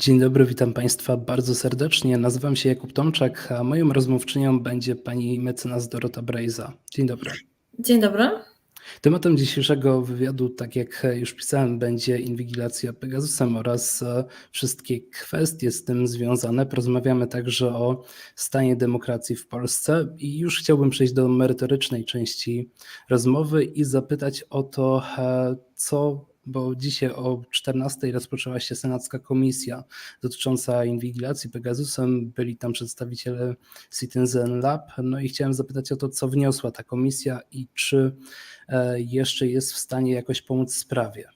Dzień dobry, witam Państwa bardzo serdecznie. Nazywam się Jakub Tomczak, a moją rozmówczynią będzie pani mecenas Dorota Brejza. Dzień dobry. Dzień dobry. Tematem dzisiejszego wywiadu, tak jak już pisałem, będzie inwigilacja Pegasusem oraz e, wszystkie kwestie z tym związane. Porozmawiamy także o stanie demokracji w Polsce i już chciałbym przejść do merytorycznej części rozmowy i zapytać o to, e, co bo dzisiaj o 14 rozpoczęła się senacka komisja dotycząca inwigilacji Pegasusem. Byli tam przedstawiciele Citizen Lab. No i chciałem zapytać o to, co wniosła ta komisja i czy e, jeszcze jest w stanie jakoś pomóc sprawie.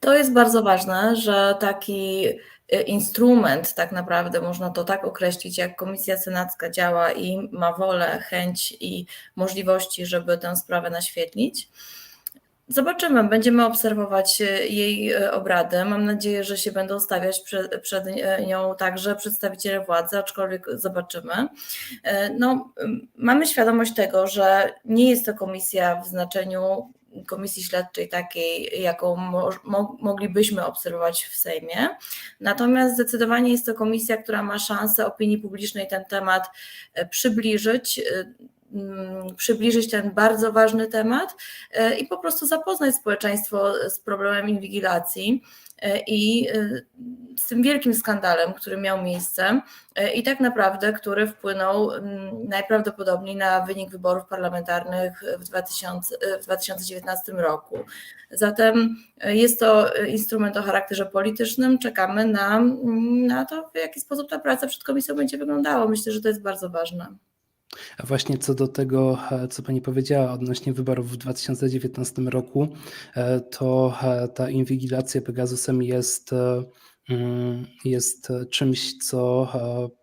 To jest bardzo ważne, że taki e, instrument, tak naprawdę można to tak określić, jak Komisja Senacka działa i ma wolę, chęć i możliwości, żeby tę sprawę naświetlić. Zobaczymy, będziemy obserwować e, jej e, obrady. Mam nadzieję, że się będą stawiać przed, przed, nią także przedstawiciele władzy, aczkolwiek zobaczymy. E, no, mamy świadomość tego, że nie jest to komisja w znaczeniu komisji śledczej takiej, jaką mo moglibyśmy obserwować w Sejmie. Natomiast zdecydowanie jest to komisja, która ma szansę opinii publicznej ten temat przybliżyć przybliżyć ten bardzo ważny temat e, i po prostu zapoznać społeczeństwo z problemem inwigilacji e, i e, z tym wielkim skandalem, który miał miejsce i tak naprawdę, który wpłynął mm, najprawdopodobniej na wynik wyborów parlamentarnych w, 2000, w 2019 roku. Zatem jest to instrument o charakterze politycznym. Czekamy na, mm, na to, w jaki sposób ta praca przed komisją będzie wyglądała. Myślę, że to jest bardzo ważne. A właśnie co do tego, e, co Pani powiedziała odnośnie wyborów w 2019 roku, e, to e, ta inwigilacja Pegasusem jest, mm, jest czymś, co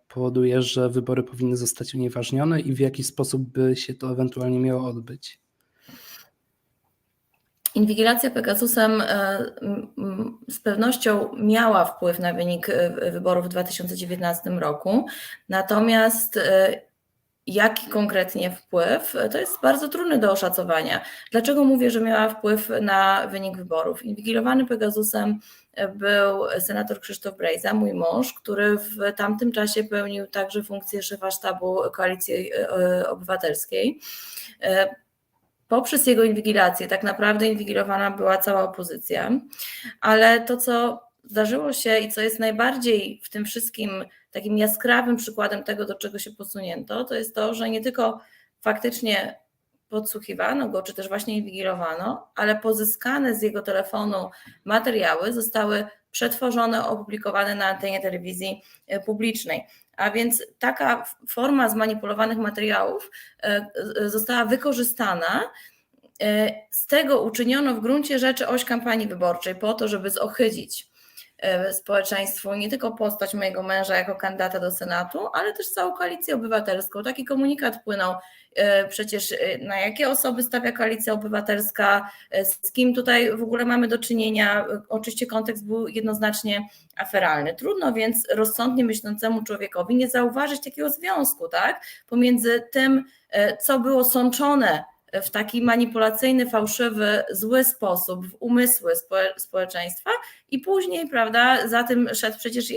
powoduje, że wybory powinny zostać unieważnione i w jaki sposób by się to ewentualnie miało odbyć? Inwigilacja Pegasusem z pewnością miała wpływ na wynik wyborów w 2019 roku, natomiast Jaki konkretnie wpływ? To jest bardzo trudne do oszacowania. Dlaczego mówię, że miała wpływ na wynik wyborów? Inwigilowany Pegasusem był senator Krzysztof Brejza, mój mąż, który w tamtym czasie pełnił także funkcję szefa sztabu Koalicji e, Obywatelskiej. E, poprzez jego inwigilację tak naprawdę inwigilowana była cała opozycja, ale to, co zdarzyło się i co jest najbardziej w tym wszystkim takim jaskrawym przykładem tego, do czego się posunięto, to jest to, że nie tylko faktycznie podsłuchiwano go, czy też właśnie inwigilowano, ale pozyskane z jego telefonu materiały zostały przetworzone, opublikowane na antenie telewizji e, publicznej. A więc taka forma zmanipulowanych materiałów e, e, została wykorzystana. Z tego uczyniono w gruncie rzeczy oś kampanii wyborczej po to, żeby zohydzić społeczeństwu nie tylko postać mojego męża jako kandydata do Senatu, ale też całą koalicję obywatelską. Taki komunikat płynął e, przecież e, na jakie osoby stawia koalicja obywatelska, z kim tutaj w ogóle mamy do czynienia. Oczywiście kontekst był jednoznacznie aferalny. Trudno więc rozsądnie myślącemu człowiekowi nie zauważyć takiego związku, tak, pomiędzy tym, co było sączone w taki manipulacyjny, fałszywy, zły sposób w umysły społeczeństwa i później, prawda, za tym szedł przecież,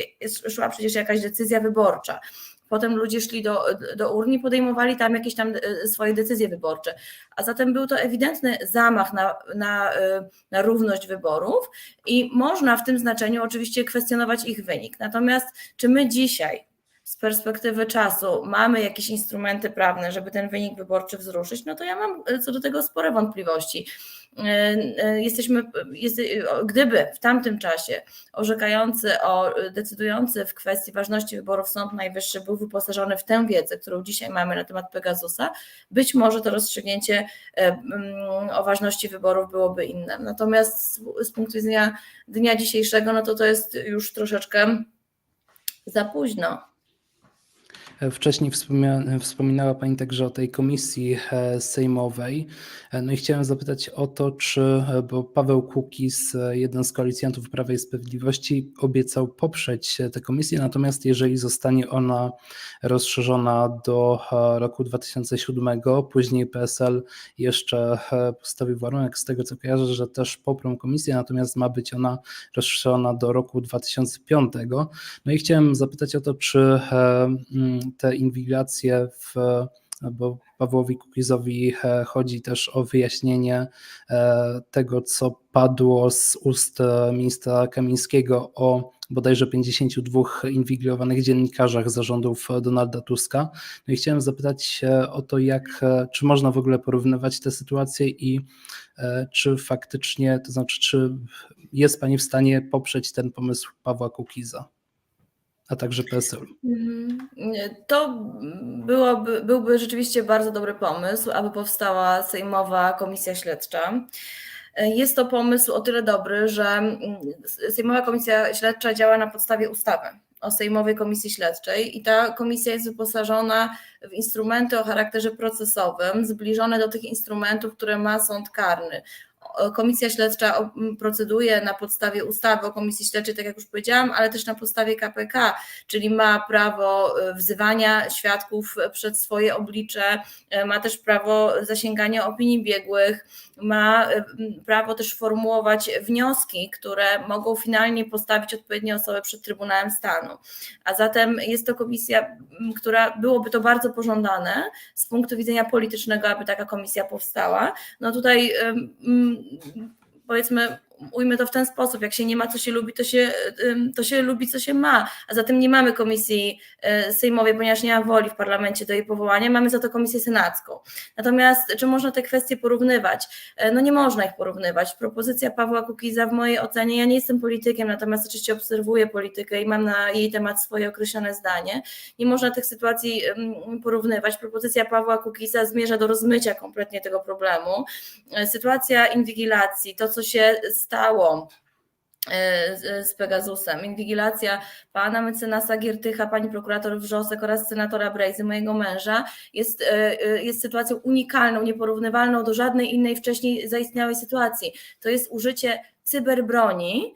szła przecież jakaś decyzja wyborcza. Potem ludzie szli do, do urni, podejmowali tam jakieś tam e, swoje decyzje wyborcze. A zatem był to ewidentny zamach na, na, e, na równość wyborów i można w tym znaczeniu oczywiście kwestionować ich wynik. Natomiast czy my dzisiaj z perspektywy czasu mamy jakieś instrumenty prawne, żeby ten wynik wyborczy wzruszyć, no to ja mam e, co do tego spore wątpliwości. E, e, jesteśmy, jest, gdyby w tamtym czasie orzekający o, decydujący w kwestii ważności wyborów Sąd Najwyższy był wyposażony w tę wiedzę, którą dzisiaj mamy na temat Pegasusa, być może to rozstrzygnięcie o ważności wyborów byłoby inne. Natomiast z, z punktu widzenia dnia dzisiejszego, no to to jest już troszeczkę za późno. Wcześniej wspominała Pani także o tej komisji e, sejmowej. E, No i chciałem zapytać o to, czy, e, bo Paweł Kukiz, jeden z koalicjantów Prawa i Sprawiedliwości, obiecał poprzeć tę komisję, natomiast jeżeli zostanie ona rozszerzona do roku 2007, później PSL jeszcze postawił warunek, z tego co kojarzę, że też poprą komisję, natomiast ma być ona rozszerzona do roku 2005. No i chciałem zapytać o to, czy te inwigilacje w bo Pawłowi Kukizowi e, chodzi też o wyjaśnienie e, tego, co padło z ust e, ministra Kamińskiego o bodajże 52 inwigilowanych dziennikarzach zarządów Donalda Tuska. No i chciałem zapytać o to, jak, czy można w ogóle porównywać te sytuacje i czy faktycznie, to znaczy, czy jest Pani w stanie poprzeć ten pomysł Pawła Kukiza, a także PSL? Mhm. To byłoby, byłby rzeczywiście bardzo dobry pomysł, aby powstała Sejmowa Komisja Śledcza. Jest to pomysł o tyle dobry, że mm, Sejmowa Komisja Śledcza działa na podstawie ustawy o Sejmowej Komisji Śledczej i ta komisja jest wyposażona w instrumenty o charakterze procesowym, zbliżone do tych instrumentów, które ma sąd karny. Komisja Śledcza proceduje na podstawie ustawy o Komisji Śledczej, tak jak już powiedziałam, ale też na podstawie KPK, czyli ma prawo e, wzywania świadków przed swoje oblicze, e, ma też prawo zasięgania opinii biegłych, ma e, prawo też formułować wnioski, które mogą finalnie postawić odpowiednie osoby przed Trybunałem Stanu. A zatem jest to komisja, która byłoby to bardzo pożądane z punktu widzenia politycznego, aby taka komisja powstała. No tutaj powiedzmy, ujmę to w ten sposób, jak się nie ma, co się lubi, to się, to się lubi, co się ma. A zatem nie mamy komisji e, sejmowej, ponieważ nie ma woli w parlamencie do jej powołania, mamy za to komisję senacką. Natomiast czy można te kwestie porównywać? E, No nie można ich porównywać. Propozycja Pawła Kukiza w mojej ocenie, ja nie jestem politykiem, natomiast oczywiście obserwuję politykę i mam na jej temat swoje określone zdanie. Nie można tych sytuacji porównywać. Propozycja Pawła Kukiza zmierza do rozmycia kompletnie tego problemu. E, Sytuacja inwigilacji, to co się stało e, z- Pegasusem, inwigilacja pana mecenasa Giertycha, pani prokurator Wrzosek oraz senatora Brejzy, mojego męża, jest, e, e, jest sytuacją unikalną, nieporównywalną do żadnej innej wcześniej zaistniałej sytuacji. To jest użycie cyberbroni,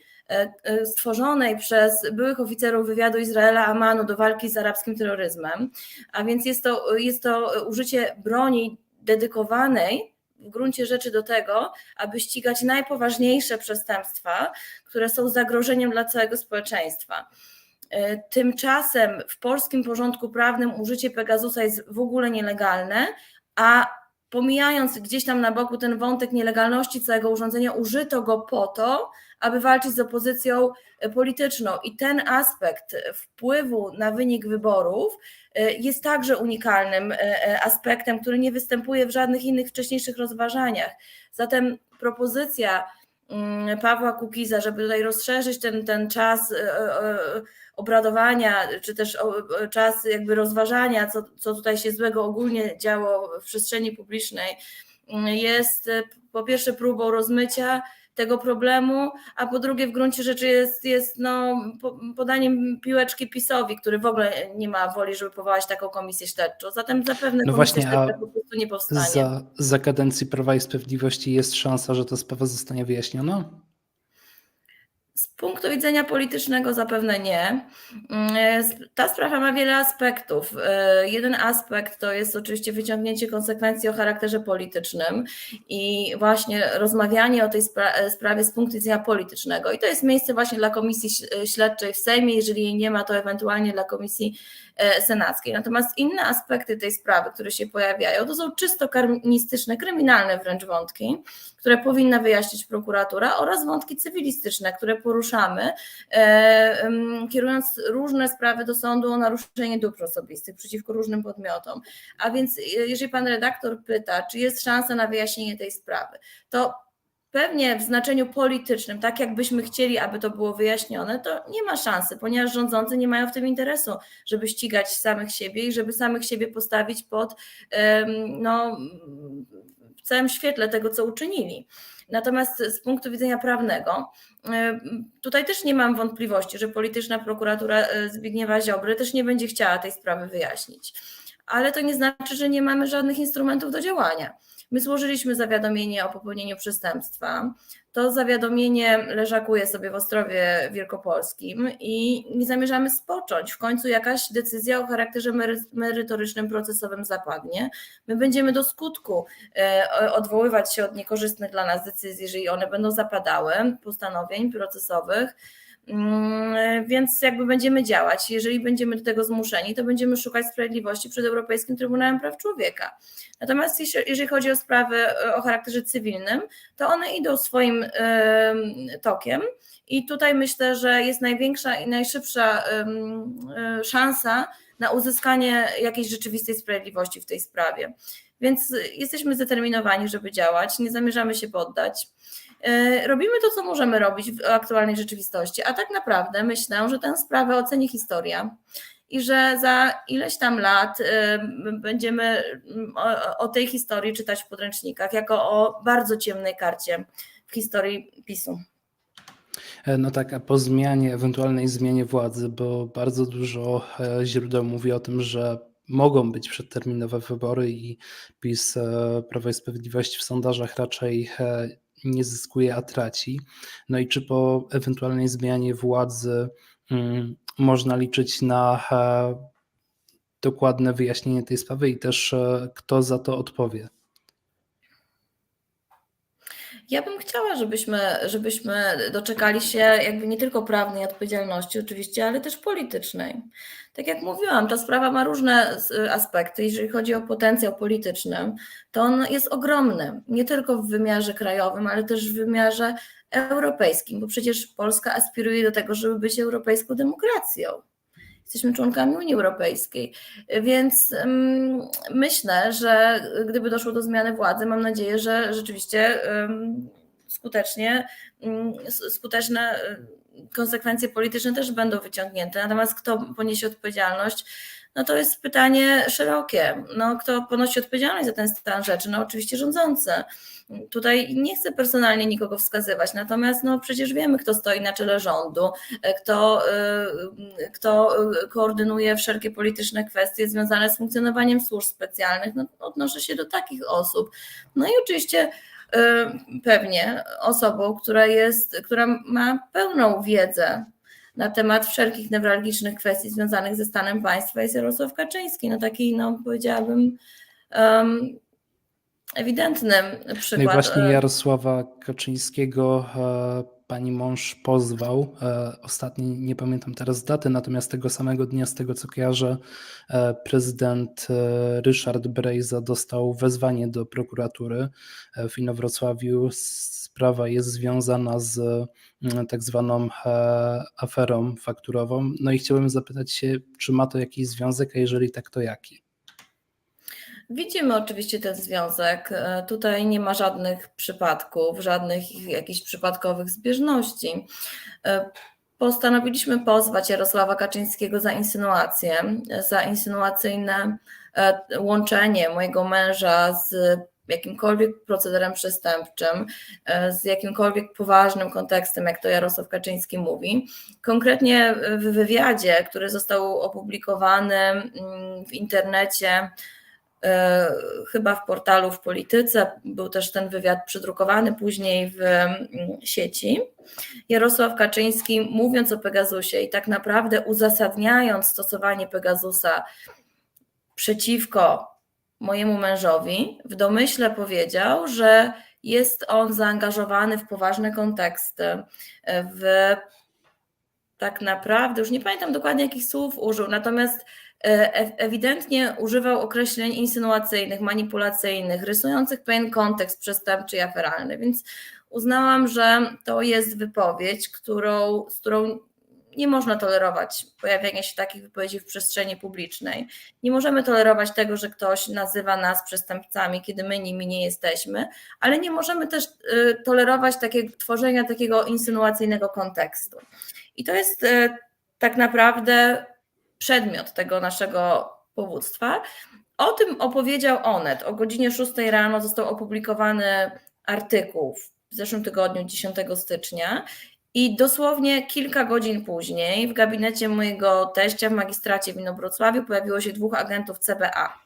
stworzonej przez byłych oficerów wywiadu Izraela Amanu do walki z arabskim terroryzmem, a więc jest to, jest to użycie broni dedykowanej gruncie rzeczy do tego, aby ścigać najpoważniejsze przestępstwa, które są zagrożeniem dla całego społeczeństwa. E, Tymczasem w polskim porządku prawnym użycie Pegasusa jest w ogóle nielegalne, a pomijając gdzieś tam na boku ten wątek nielegalności całego urządzenia, użyto go po to, aby walczyć z opozycją polityczną. I ten aspekt wpływu na wynik wyborów e, jest także unikalnym e, e, aspektem, który nie występuje w żadnych innych wcześniejszych rozważaniach. Zatem propozycja Pawła Kukiza, żeby tutaj rozszerzyć ten, ten czas e, e, obradowania, czy też e, czas jakby rozważania, co, co tutaj się złego ogólnie działo w przestrzeni publicznej, mm, jest po pierwsze próbą rozmycia tego problemu, a po drugie w gruncie rzeczy jest, jest no, po- podaniem piłeczki PiSowi, który w ogóle nie ma woli, żeby powołać taką komisję śledczą. Zatem zapewne No komisja właśnie, śledcza po prostu nie powstanie. Za, za kadencji Prawa i Sprawiedliwości jest szansa, że ta sprawa zostanie wyjaśniona? Z punktu widzenia politycznego zapewne nie. Mm, Ta sprawa ma wiele aspektów. E, Jeden aspekt to jest oczywiście wyciągnięcie konsekwencji o charakterze politycznym i właśnie rozmawianie o tej spra- sprawie z punktu widzenia politycznego. I to jest miejsce właśnie dla komisji ś- śledczej w Sejmie. Jeżeli jej nie ma, to ewentualnie dla komisji e, senackiej. Natomiast inne aspekty tej sprawy, które się pojawiają, to są czysto karnistyczne, kryminalne wręcz wątki, które powinna wyjaśnić prokuratura oraz wątki cywilistyczne, które poruszamy, e, kierując różne sprawy do sądu o naruszenie dóbr osobistych przeciwko różnym podmiotom. A więc e, jeżeli pan redaktor pyta, czy jest szansa na wyjaśnienie tej sprawy, to pewnie w znaczeniu politycznym, tak jakbyśmy chcieli, aby to było wyjaśnione, to nie ma szansy, ponieważ rządzący nie mają w tym interesu, żeby ścigać samych siebie i żeby samych siebie postawić pod no, całym świetle tego, co uczynili. Natomiast z punktu widzenia prawnego, e, tutaj też nie mam wątpliwości, że polityczna prokuratura e, Zbigniewa Ziobry też nie będzie chciała tej sprawy wyjaśnić. Ale to nie znaczy, że nie mamy żadnych instrumentów do działania. My złożyliśmy zawiadomienie o popełnieniu przestępstwa. To zawiadomienie leżakuje sobie w Ostrowie Wielkopolskim i nie zamierzamy spocząć. W końcu jakaś decyzja o charakterze merytorycznym, procesowym zapadnie. My będziemy do skutku e, odwoływać się od niekorzystnych dla nas decyzji, jeżeli one będą zapadały, postanowień procesowych. Mm, więc jakby będziemy działać. Jeżeli będziemy do tego zmuszeni, to będziemy szukać sprawiedliwości przed Europejskim Trybunałem Praw Człowieka. Natomiast jeżeli chodzi o sprawy e, o charakterze cywilnym, to one idą swoim tokiem. I tutaj myślę, że jest największa i najszybsza e, szansa na uzyskanie jakiejś rzeczywistej sprawiedliwości w tej sprawie. Więc jesteśmy zdeterminowani, żeby działać, nie zamierzamy się poddać. E, robimy to, co możemy robić w aktualnej rzeczywistości, a tak naprawdę myślę, że tę sprawę oceni historia i że za ileś tam lat e, będziemy mm, o, tej historii czytać w podręcznikach jako o bardzo ciemnej karcie w historii PiSu. E, no tak, a po zmianie, ewentualnej zmianie władzy, bo bardzo dużo źródeł mówi o tym, że mogą być przedterminowe wybory i PiS Prawo i Sprawiedliwość w sondażach raczej nie zyskuje, a traci. No i czy po ewentualnej zmianie władzy hmm, można liczyć na e, dokładne wyjaśnienie tej sprawy i też e, kto za to odpowie? Ja bym chciała, żebyśmy, żebyśmy doczekali się jakby nie tylko prawnej odpowiedzialności oczywiście, ale też politycznej. Tak jak mówiłam, ta sprawa ma różne aspekty. Jeżeli chodzi o potencjał polityczny, to on jest ogromny, nie tylko w wymiarze krajowym, ale też w wymiarze europejskim, bo przecież Polska aspiruje do tego, żeby być europejską demokracją jesteśmy członkami Unii Europejskiej. Więc myślę, że gdyby doszło do zmiany władzy, mam nadzieję, że rzeczywiście skutecznie, skuteczne konsekwencje polityczne też będą wyciągnięte. Natomiast kto poniesie odpowiedzialność? No to jest pytanie szerokie. No, kto ponosi odpowiedzialność za ten stan rzeczy? No oczywiście rządzący. Tutaj nie chcę personalnie nikogo wskazywać, natomiast no przecież wiemy, kto stoi na czele rządu, kto, y, kto koordynuje wszelkie polityczne kwestie związane z funkcjonowaniem służb specjalnych. No, odnoszę się do takich osób. No i oczywiście y, pewnie osobą, która jest, która ma pełną wiedzę na temat wszelkich newralgicznych kwestii związanych ze stanem państwa jest Jarosław Kaczyński. No taki, no powiedziałabym, um, ewidentnym przykład. No i właśnie Jarosława Kaczyńskiego e, pani mąż pozwał. E, ostatni, nie pamiętam teraz daty, natomiast tego samego dnia, z tego co kojarzę, prezydent Ryszard Brejza dostał wezwanie do prokuratury w Inowrocławiu. Sprawa jest związana z tak zwaną aferą fakturową. No i chciałbym zapytać się, czy ma to jakiś związek, a jeżeli tak, to jaki? Widzimy oczywiście ten związek. E, tutaj nie ma żadnych przypadków, żadnych jakichś przypadkowych zbieżności. E, postanowiliśmy pozwać Jarosława Kaczyńskiego za insynuację, za insynuacyjne e, łączenie mojego męża z jakimkolwiek procederem przestępczym, z jakimkolwiek poważnym kontekstem, jak to Jarosław Kaczyński mówi. Konkretnie w wywiadzie, który został opublikowany mm, w internecie, chyba w portalu w Polityce, był też ten wywiad przedrukowany później w mm, sieci. Jarosław Kaczyński, mówiąc o Pegasusie i tak naprawdę uzasadniając stosowanie Pegasusa przeciwko mojemu mężowi, w domyśle powiedział, że jest on zaangażowany w poważne konteksty, w tak naprawdę, już nie pamiętam dokładnie jakich słów użył, natomiast E, ewidentnie używał określeń insynuacyjnych, manipulacyjnych, rysujących pewien kontekst przestępczy i aferalny, więc uznałam, że to jest wypowiedź, którą, z którą nie można tolerować pojawiania się takich wypowiedzi w przestrzeni publicznej. Nie możemy tolerować tego, że ktoś nazywa nas przestępcami, kiedy my nimi nie jesteśmy, ale nie możemy też y, tolerować takiego, tworzenia takiego insynuacyjnego kontekstu. I to jest y, tak naprawdę przedmiot tego naszego powództwa. O tym opowiedział Onet. O godzinie 6 rano został opublikowany artykuł w zeszłym tygodniu, 10 stycznia. I dosłownie kilka godzin później w gabinecie mojego teścia w magistracie w Inowrocławiu pojawiło się dwóch agentów CBA,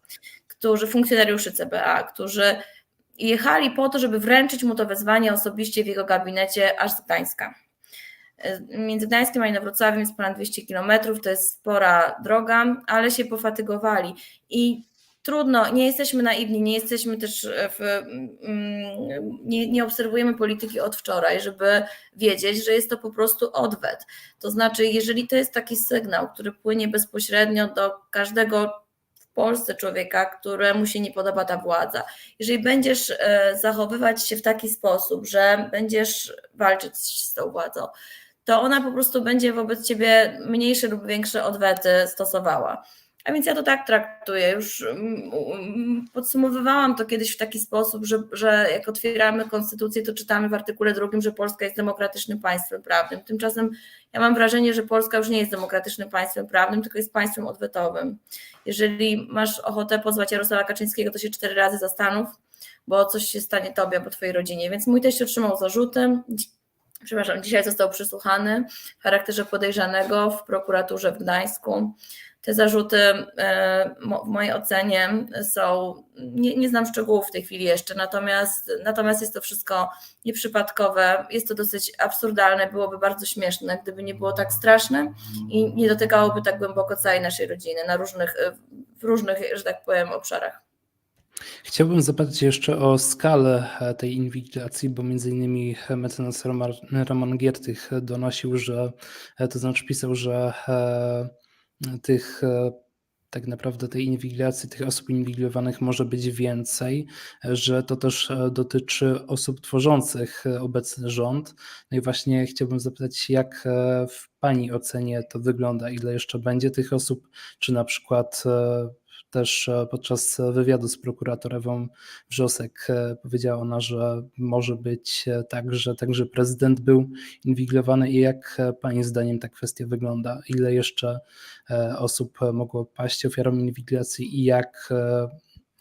którzy, funkcjonariuszy CBA, którzy jechali po to, żeby wręczyć mu to wezwanie osobiście w jego gabinecie aż z Gdańska. Między Gdańskiem a Inowrocławiem jest ponad 200 kilometrów, to jest spora droga, ale się pofatygowali i trudno, nie jesteśmy naiwni, nie jesteśmy też w, mm, nie, nie obserwujemy polityki od wczoraj, żeby wiedzieć, że jest to po prostu odwet. To znaczy, jeżeli to jest taki sygnał, który płynie bezpośrednio do każdego w Polsce człowieka, któremu się nie podoba ta władza, jeżeli będziesz e, zachowywać się w taki sposób, że będziesz walczyć z tą władzą, to ona po prostu będzie wobec ciebie mniejsze lub większe odwety stosowała. A więc ja to tak traktuję. Już podsumowywałam to kiedyś w taki sposób, że, że jak otwieramy konstytucję, to czytamy w artykule drugim, że Polska jest demokratycznym państwem prawnym. Tymczasem ja mam wrażenie, że Polska już nie jest demokratycznym państwem prawnym, tylko jest państwem odwetowym. Jeżeli masz ochotę pozwać Jarosława Kaczyńskiego, to się cztery razy zastanów, bo coś się stanie tobie albo twojej rodzinie. Więc mój teść otrzymał zarzuty. Przepraszam, dzisiaj został przesłuchany w charakterze podejrzanego w prokuraturze w Gdańsku. Te zarzuty e, w mojej ocenie są, nie, nie znam szczegółów w tej chwili jeszcze, natomiast, natomiast jest to wszystko nieprzypadkowe, jest to dosyć absurdalne, byłoby bardzo śmieszne, gdyby nie było tak straszne i nie dotykałoby tak głęboko całej naszej rodziny na różnych, w różnych, że tak powiem, obszarach. Chciałbym zapytać jeszcze o skalę e, tej inwigilacji, bo między innymi mecenas Roman, Giertych donosił, że, e, to znaczy pisał, że tych tak naprawdę tej inwigilacji, tych osób inwigilowanych może być więcej, że to też dotyczy osób tworzących obecny rząd. No i właśnie chciałbym zapytać, jak w Pani ocenie to wygląda, ile jeszcze będzie tych osób, czy na przykład też podczas wywiadu z prokurator Ewą Wrzosek powiedziała ona, że może być tak, że także prezydent był inwigilowany i jak Pani zdaniem ta kwestia wygląda? Ile jeszcze osób mogło paść ofiarą inwigilacji i jak,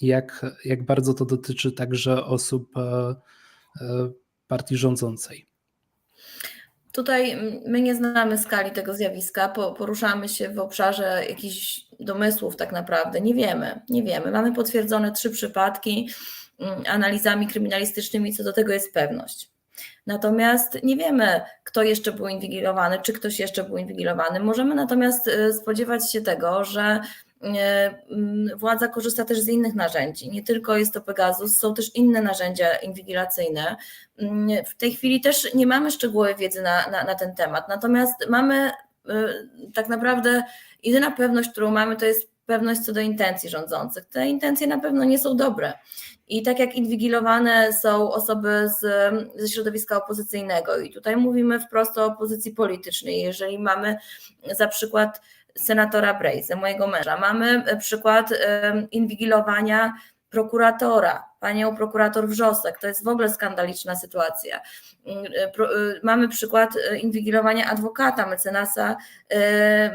jak, jak bardzo to dotyczy także osób partii rządzącej? Tutaj my nie znamy skali tego zjawiska, poruszamy się w obszarze jakichś domysłów tak naprawdę, nie wiemy, nie wiemy. Mamy potwierdzone trzy przypadki analizami kryminalistycznymi, co do tego jest pewność. Natomiast nie wiemy, kto jeszcze był inwigilowany, czy ktoś jeszcze był inwigilowany. Możemy natomiast y, spodziewać się tego, że władza korzysta też z innych narzędzi. Nie tylko jest to Pegasus, są też inne narzędzia inwigilacyjne. W tej chwili też nie mamy szczegółowej wiedzy na, na, na ten temat, natomiast mamy y, tak naprawdę jedyna pewność, którą mamy, to jest pewność co do intencji rządzących. Te intencje na pewno nie są dobre. I tak jak inwigilowane są osoby z, ze środowiska opozycyjnego, i tutaj mówimy wprost o opozycji politycznej, jeżeli mamy za przykład senatora Brejze, mojego męża, mamy przykład inwigilowania prokuratora, panią prokurator Wrzosek. To jest w ogóle skandaliczna sytuacja. Mamy przykład inwigilowania adwokata, mecenasa,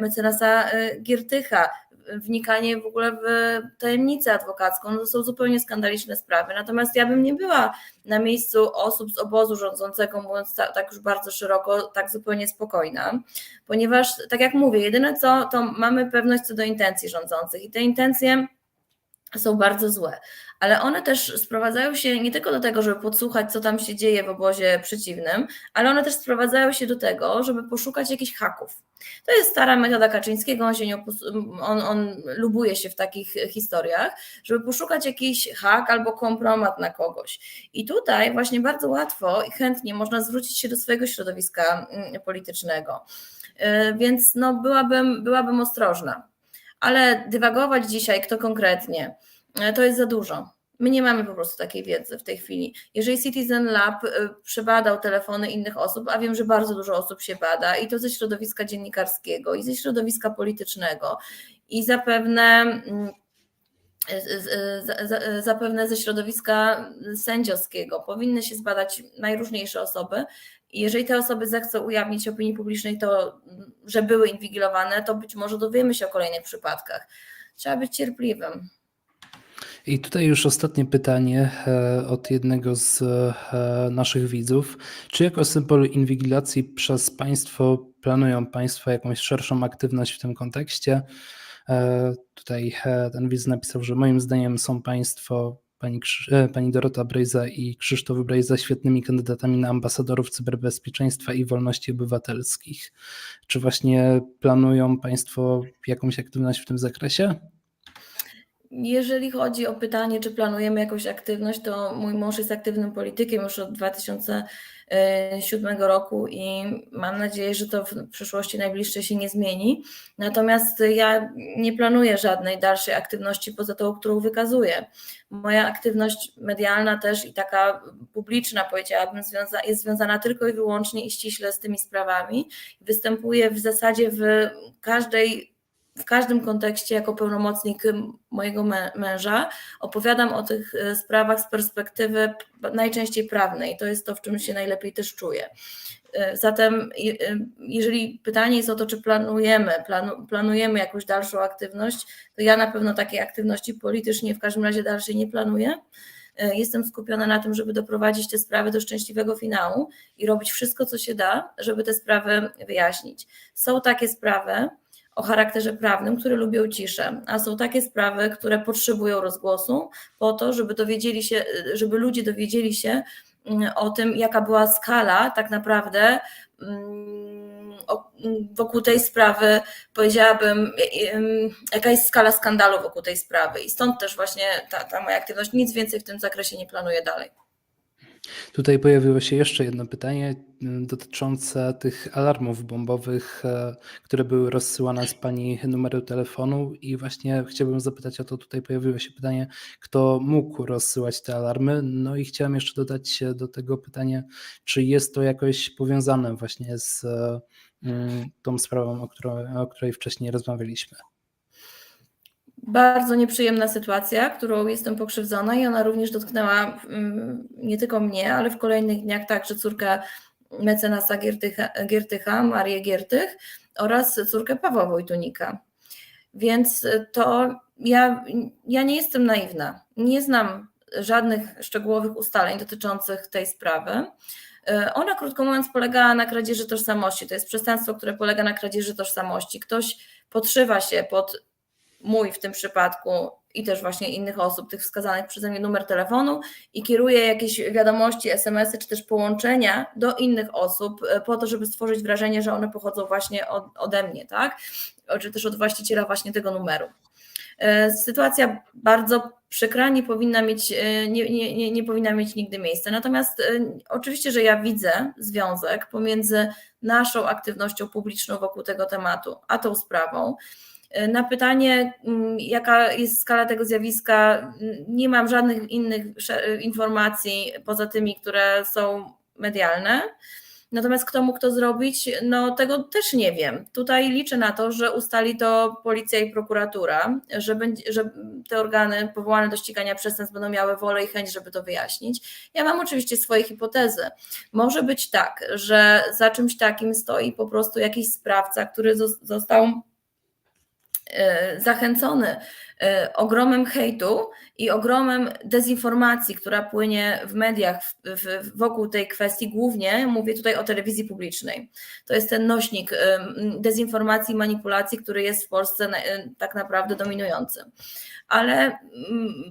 mecenasa Giertycha, wnikanie w ogóle w tajemnicę adwokacką, no to są zupełnie skandaliczne sprawy. Natomiast ja bym nie była na miejscu osób z obozu rządzącego, mówiąc tak, już bardzo szeroko, tak zupełnie spokojna, ponieważ, tak jak mówię, jedyne co, to mamy pewność co do intencji rządzących i te intencje są bardzo złe, ale one też sprowadzają się nie tylko do tego, żeby podsłuchać, co tam się dzieje w obozie przeciwnym, ale one też sprowadzają się do tego, żeby poszukać jakichś haków. To jest stara metoda Kaczyńskiego, on, się nie on, on lubuje się w takich historiach, żeby poszukać jakiś hak albo kompromat na kogoś. I tutaj właśnie bardzo łatwo i chętnie można zwrócić się do swojego środowiska mm, politycznego. Y, więc no, byłabym, byłabym ostrożna ale dywagować dzisiaj, kto konkretnie, e, to jest za dużo. My nie mamy po prostu takiej wiedzy w tej chwili. Jeżeli Citizen Lab e, przebadał telefony innych osób, a wiem, że bardzo dużo osób się bada, i to ze środowiska dziennikarskiego, i ze środowiska politycznego, i zapewne mm, e, zapewne ze środowiska sędziowskiego. Powinny się zbadać najróżniejsze osoby, jeżeli te osoby zechcą ujawnić opinii publicznej to, że były inwigilowane, to być może dowiemy się o kolejnych przypadkach. trzeba być cierpliwym. I tutaj już ostatnie pytanie e, od jednego z e, naszych widzów. Czy jako symbol inwigilacji przez państwo planują państwo jakąś szerszą aktywność w tym kontekście? E, Tutaj ten widz napisał, że moim zdaniem są państwo, pani, pani Dorota Brejza i Krzysztof Brejza świetnymi kandydatami na ambasadorów cyberbezpieczeństwa i wolności obywatelskich. Czy właśnie planują państwo jakąś aktywność w tym zakresie? Jeżeli chodzi o pytanie, czy planujemy jakąś aktywność, to mój mąż jest aktywnym politykiem już od 2007 roku i mam nadzieję, że to w przyszłości najbliższej się nie zmieni. Natomiast ja nie planuję żadnej dalszej aktywności poza tą, którą wykazuję. Moja aktywność medialna też i taka publiczna, powiedziałabym, jest związana tylko i wyłącznie i ściśle z tymi sprawami. Występuję w zasadzie w każdej w każdym kontekście jako pełnomocnik mojego mę- męża opowiadam o tych e, sprawach z perspektywy najczęściej prawnej. To jest to, w czym się najlepiej też czuję. E, Zatem, e, jeżeli pytanie jest o to, czy planujemy, planu, planujemy jakąś dalszą aktywność, to ja na pewno takiej aktywności politycznie w każdym razie dalszej nie planuję. Jestem skupiona na tym, żeby doprowadzić te sprawy do szczęśliwego finału i robić wszystko, co się da, żeby te sprawy wyjaśnić. Są takie sprawy, o charakterze prawnym, które lubią ciszę, a są takie sprawy, które potrzebują rozgłosu po to, żeby dowiedzieli się, żeby ludzie dowiedzieli się mm, o tym, jaka była skala tak naprawdę mm, wokół tej sprawy, powiedziałabym, em, jaka jest skala skandalu wokół tej sprawy. I stąd też właśnie ta, ta moja aktywność. Nic więcej w tym zakresie nie planuję dalej. Tutaj pojawiło się jeszcze jedno pytanie m, dotyczące tych alarmów bombowych, e, które były rozsyłane z Pani numeru telefonu i właśnie chciałbym zapytać o to, tutaj pojawiło się pytanie, kto mógł rozsyłać te alarmy, no i chciałem jeszcze dodać do tego pytanie, czy jest to jakoś powiązane właśnie z e, m, tą sprawą, o której, o której wcześniej rozmawialiśmy. Bardzo nieprzyjemna sytuacja, którą jestem pokrzywdzona i ona również dotknęła mm, nie tylko mnie, ale w kolejnych dniach także córkę mecenasa Giertycha, Giertycha Marię Giertych oraz córkę Pawła Wojtunika. Więc to ja, ja nie jestem naiwna. Nie znam żadnych szczegółowych ustaleń dotyczących tej sprawy. E, Ona, krótko mówiąc, polega na kradzieży tożsamości. To jest przestępstwo, które polega na kradzieży tożsamości. Ktoś podszywa się pod mój w tym przypadku i też właśnie innych osób, tych wskazanych przeze mnie numer telefonu i kieruje jakieś wiadomości, SMS-y czy też połączenia do innych osób e, po to, żeby stworzyć wrażenie, że one pochodzą właśnie od, ode mnie, tak? Czy też od właściciela właśnie tego numeru. E, Sytuacja bardzo przykra, nie powinna mieć, e, nie, nie, nie, nie powinna mieć nigdy miejsca. Natomiast oczywiście, że ja widzę związek pomiędzy naszą aktywnością publiczną wokół tego tematu, a tą sprawą. E, Na pytanie, mm, jaka jest skala tego zjawiska, nie mam żadnych innych sze- informacji poza tymi, które są medialne. Natomiast kto mógł to zrobić, no tego też nie wiem. Tutaj liczę na to, że ustali to policja i prokuratura, że, będzie, że te organy powołane do ścigania przestępstw będą miały wolę i chęć, żeby to wyjaśnić. Ja mam oczywiście swoje hipotezy. Może być tak, że za czymś takim stoi po prostu jakiś sprawca, który zos- został e, zachęcony. e, ogromem hejtu i ogromem dezinformacji, która płynie w mediach wokół tej kwestii, głównie mówię tutaj o telewizji publicznej. To jest ten nośnik em, dezinformacji i manipulacji, który jest w Polsce e, tak naprawdę dominujący. Ale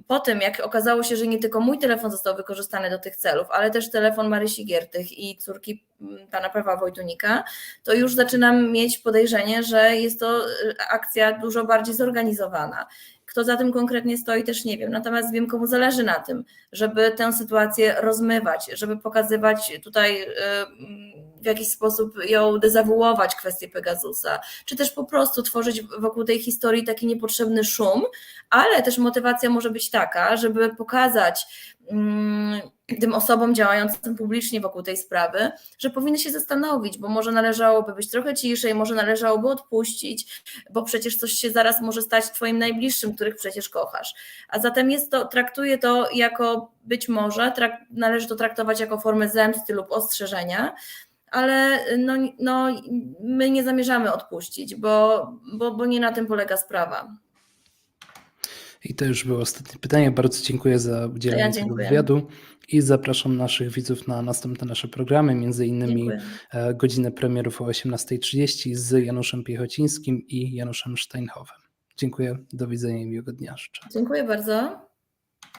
po tym, jak okazało się, że nie tylko mój telefon został wykorzystany do tych celów, ale też telefon Marysi Giertych i córki pana Pawła Wojtunika, to już zaczynam mieć podejrzenie, że jest to akcja dużo bardziej zorganizowana. Kto za tym konkretnie stoi, też nie wiem. Natomiast wiem, komu zależy na tym, żeby tę sytuację rozmywać, żeby pokazywać tutaj y, w jakiś sposób ją dezawuować kwestię Pegasusa, czy też po prostu tworzyć wokół tej historii taki niepotrzebny szum, ale też motywacja może być taka, żeby pokazać mm, tym osobom działającym publicznie wokół tej sprawy, że powinny się zastanowić, bo może należałoby być trochę ciszej, może należałoby odpuścić, bo przecież coś się zaraz może stać Twoim najbliższym, których przecież kochasz. A zatem jest to, traktuję to jako być może, należy to traktować jako formę zemsty lub ostrzeżenia, ale no, no, my nie zamierzamy odpuścić, bo, bo, bo nie na tym polega sprawa. I to już było ostatnie pytanie. Bardzo dziękuję za udzielenie Ja tego wywiadu i zapraszam naszych widzów na następne nasze programy, między innymi Dziękuję. e, godzinę premierów o 18.30 z Januszem Piechocińskim i Januszem Steinhowem. Dziękuję, do widzenia i miłego dnia życzę. Dziękuję bardzo.